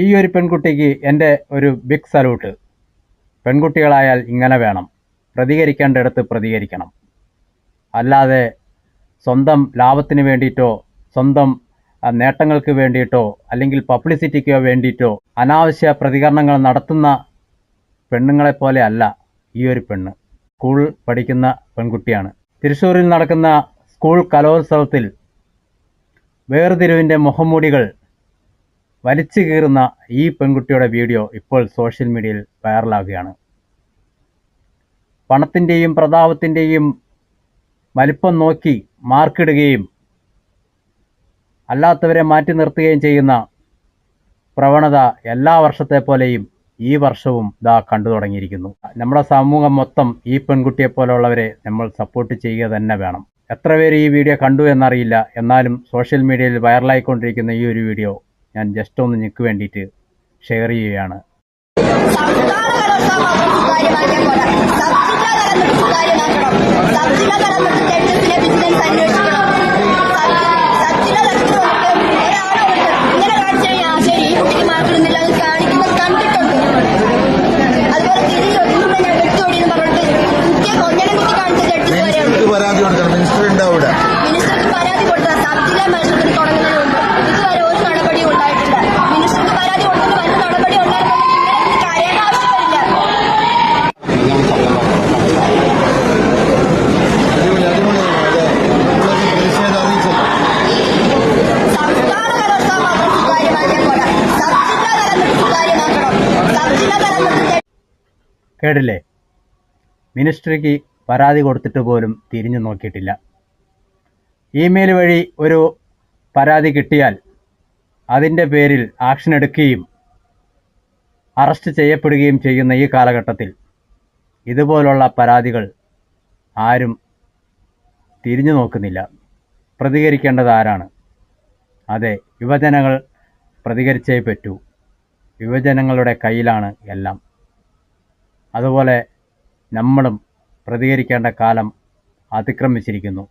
ഈ ഒരു പെൺകുട്ടിക്ക് എന്റെ ഒരു ബിഗ് സല്യൂട്ട് പെൺകുട്ടികളായാൽ ഇങ്ങനെ വേണം. പ്രതികരിക്കേണ്ടിടത്ത് പ്രതികരിക്കണം. അല്ലാതെ സ്വന്തം ലാഭത്തിന് വേണ്ടിയിട്ടോ സ്വന്തം നേട്ടങ്ങൾക്ക് വേണ്ടിയിട്ടോ അല്ലെങ്കിൽ പബ്ലിസിറ്റിക്കോ വേണ്ടിയിട്ടോ അനാവശ്യ പ്രതികരണങ്ങൾ നടത്തുന്ന പെണ്ണുങ്ങളെപ്പോലെ അല്ല ഈ ഒരു പെണ്ണ്. സ്കൂൾ പഠിക്കുന്ന പെൺകുട്ടിയാണ്. തൃശ്ശൂരിൽ നടക്കുന്ന സ്കൂൾ കലോത്സവത്തിൽ വേർതിരിവിന്റെ മുഖംമൂടികൾ വലിച്ചു കീറുന്ന ഈ പെൺകുട്ടിയുടെ വീഡിയോ ഇപ്പോൾ സോഷ്യൽ മീഡിയയിൽ വൈറലാകുകയാണ്. പണത്തിന്റെയും പ്രതാപത്തിന്റെയും വലിപ്പം നോക്കി മാർക്കിടുകയും അല്ലാത്തവരെ മാറ്റി നിർത്തുകയും ചെയ്യുന്ന പ്രവണത എല്ലാ വർഷത്തെ പോലെയും ഈ വർഷവും ഇതാ കണ്ടു തുടങ്ങിയിരിക്കുന്നു. നമ്മുടെ സമൂഹം മൊത്തം ഈ പെൺകുട്ടിയെ പോലുള്ളവരെ നമ്മൾ സപ്പോർട്ട് ചെയ്യുക തന്നെ വേണം. എത്ര പേര് ഈ വീഡിയോ കണ്ടു എന്നറിയില്ല. എന്നാലും സോഷ്യൽ മീഡിയയിൽ വൈറലായിക്കൊണ്ടിരിക്കുന്ന ഈ ഒരു വീഡിയോ ഞാൻ ജസ്റ്റ് ഒന്ന് നിങ്ങൾക്ക് വേണ്ടിയിട്ട് ഷെയർ ചെയ്യുകയാണ്. പരാതി കൊടുക്കണം. കേട്ടില്ലേ? മിനിസ്ട്രിക്ക് പരാതി കൊടുത്തിട്ട് പോലും തിരിഞ്ഞു നോക്കിയിട്ടില്ല. ഇമെയിൽ വഴി ഒരു പരാതി കിട്ടിയാൽ അതിന്റെ പേരിൽ ആക്ഷൻ എടുക്കുകയും അറസ്റ്റ് ചെയ്യപ്പെടുകയും ചെയ്യുന്ന ഈ കാലഘട്ടത്തിൽ ഇതുപോലുള്ള പരാതികൾ ആരും തിരിഞ്ഞു നോക്കുന്നില്ല. പ്രതികരിക്കേണ്ടത് ആരാണ്? അതെ യുവജനങ്ങൾ പ്രതികരിച്ചേ പറ്റൂ. യുവജനങ്ങളുടെ കയ്യിലാണ് എല്ലാം. അതുപോലെ നമ്മളും പ്രതികരിക്കേണ്ട കാലം അതിക്രമിച്ചിരിക്കുന്നു.